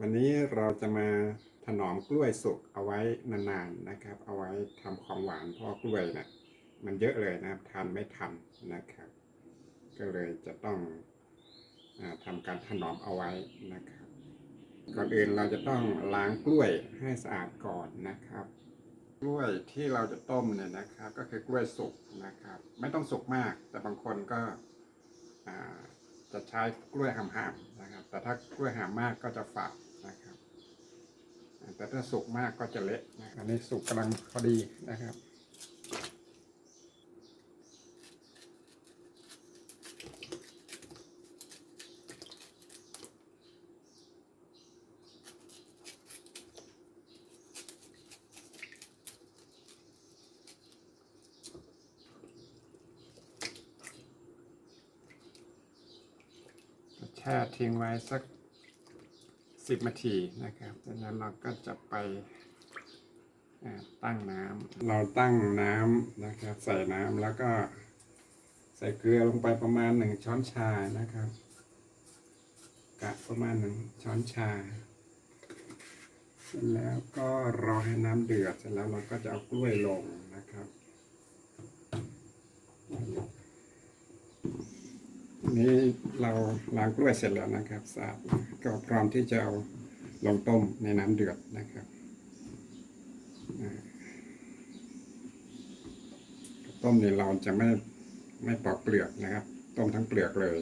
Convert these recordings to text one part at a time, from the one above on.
วันนี้เราจะมาถนอมกล้วยสุกเอาไว้นานๆนะครับ เอาไว้ทำของหวานเพราะว่ากล้วยนะ่ะมันเยอะเลยนะครับทานไม่ทันนะครับ ก็เลยจะต้องอาทำการถนอมเอาไว้นะครับ ก่อนอื่นเราจะต้องล้างกล้วยให้สะอาดก่อนนะครับกล้วยที่เราจะต้มเนี่ยนะครับ ก็คือกล้วยสุกนะครับ ไม่ต้องสุกมาก แต่บางคนก็จะใช้กล้วยหามๆ แต่ถ้ากล้วยหามมากก็จะฝาดนะครับ แต่ถ้าสุกมากก็จะเละนะอันนี้สุกกำลังพอดีนะครับ แช่ทิ้งไว้สักสิบนาทีนะครับจากนั้นเราก็จะไปตั้งน้ำเราตั้งน้ำนะครับ ใส่น้ำแล้วก็ใส่เกลือลงไปประมาณหนึ่งช้อนชานะครับกะประมาณหนึ่งช้อนชา เสร็จแล้วก็รอให้น้ำเดือดเสร็จแล้วเราก็จะเอากล้วยลงนะครับ นี้เราล้างกล้วยเสร็จแล้วนะครับสะอาดก็พร้อมที่จะเอาลงต้มในน้ำเดือดนะครับต้มนี่เราจะไม่ไม่ปอกเปลือกนะครับ ต้มทั้งเปลือกเลย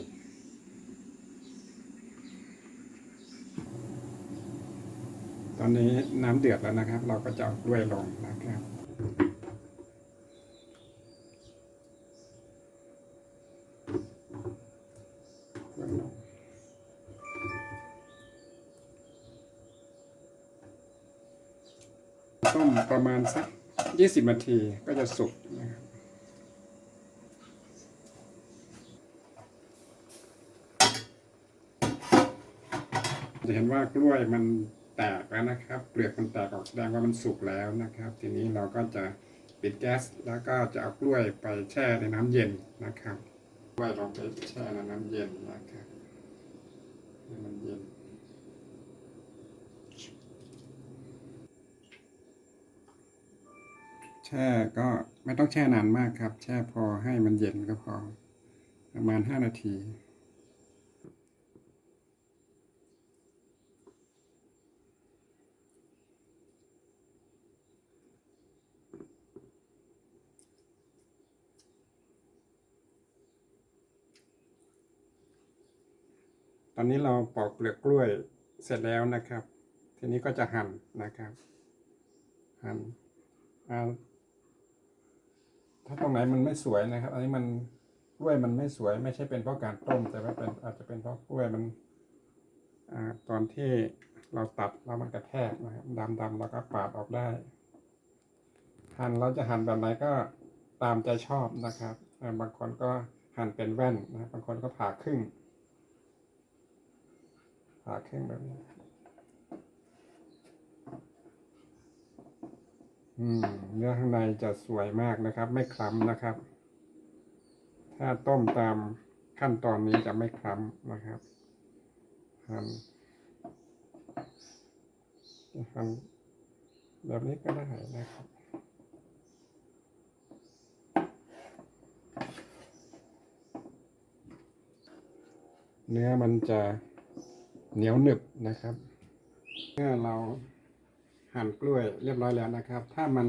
ตอนนี้น้ำเดือดแล้วนะครับ เราก็จะกล้วยลงนะครับ ต้มประมาณสักยี่สิบนาทีก็จะสุกนะครับจะเห็นว่ากล้วยมันแตกแล้วนะครับ เปลือกมันแตกออกแสดงว่ามันสุกแล้วนะครับ ทีนี้เราก็จะปิดแก๊สแล้วก็จะเอากล้วยไปแช่ในน้ำเย็นนะครับกล้วยลงไปแช่ในน้ำเย็นนะครับให้มันเย็น แช่ก็ไม่ต้องแช่นานมากครับ แช่พอให้มันเย็นก็พอ ประมาณห้านาที ตอนนี้เราปอกเปลือกกล้วยเสร็จแล้วนะครับ ทีนี้ก็จะหั่นนะครับ หั่นอ่า ถ้าตรงไหนมันไม่สวยนะครับ อันนี้มันกล้วยมันไม่สวย ไม่ใช่เป็นเพราะการต้ม แต่ว่าเป็นอาจจะเป็นเพราะกล้วยมันอ่าตอนที่เราตัดแล้วมันกระแทกนะครับดำๆแล้วก็ปาดออกได้ หั่นเราจะหั่นแบบไหนก็ตามใจชอบนะครับ บางคนก็หั่นเป็นแว่นนะบบางคนก็ผ่าครึ่งผ่าครึ่งแบบนี้ อืมเนื้อข้างในจะสวยมากนะครับ ไม่คล้ำนะครับ ถ้าต้มตามขั้นตอนนี้จะไม่คล้ำนะครับหั่นหั่นแบบนี้ก็ได้นะครับเนื้อมันจะเหนียวหนึบนะครับเมื่อเรา หั่นกล้วยเรียบร้อยแล้วนะครับ ถ้ามัน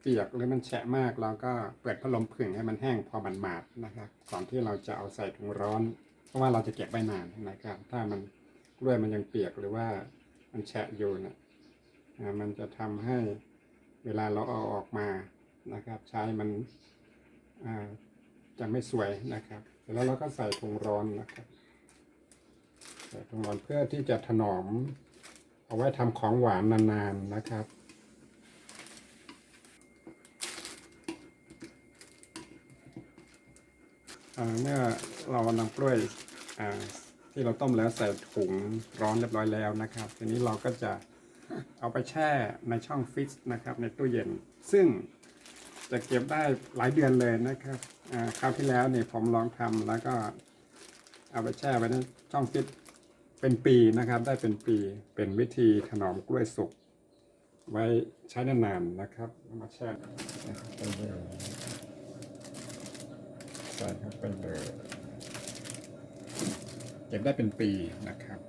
เปียกหรือมันแฉะมากเราก็เปิดพัดลมผึ่งให้มันแห้งพอมันหมาดนะครับ ก่อนที่เราจะเอาใส่ถุงร้อน เพราะว่าเราจะเก็บไว้นานนะครับ ถ้ามันกล้วยมันยังเปียกหรือว่ามันแฉะอยู่เนะอ่ามันจะทำให้เวลาเราเอาออกมานะครับ ใช้มันจะไม่สวยนะครับเสร็จแล้วเราก็ใส่ถุงร้อนนะครับ ใส่ถุงร้อนเพื่อที่จะถนอม เอาไว้ทำของหวานนานๆนะครับเมื่อเรานำกล้วยที่เราต้มแล้วใส่ถุงร้อนเรียบร้อยแล้วนะครับ ทีนี้เราก็จะเอาไปแช่ในช่องฟิตนะครับ ในตู้เย็น ซึ่งจะเก็บได้หลายเดือนเลยนะครับคราวที่แล้วเนี่ยผมลองทำแล้วก็เอาไปแช่ไว้ในช่องฟิต เป็นปีนะครับ ได้เป็นปีเป็นวิธีถนอมกล้วยสุก ไว้ใช้นานๆนะครับมาแช่ไปเลยใส่เข้าไปเลยเก็บได้เป็นปีนะครับ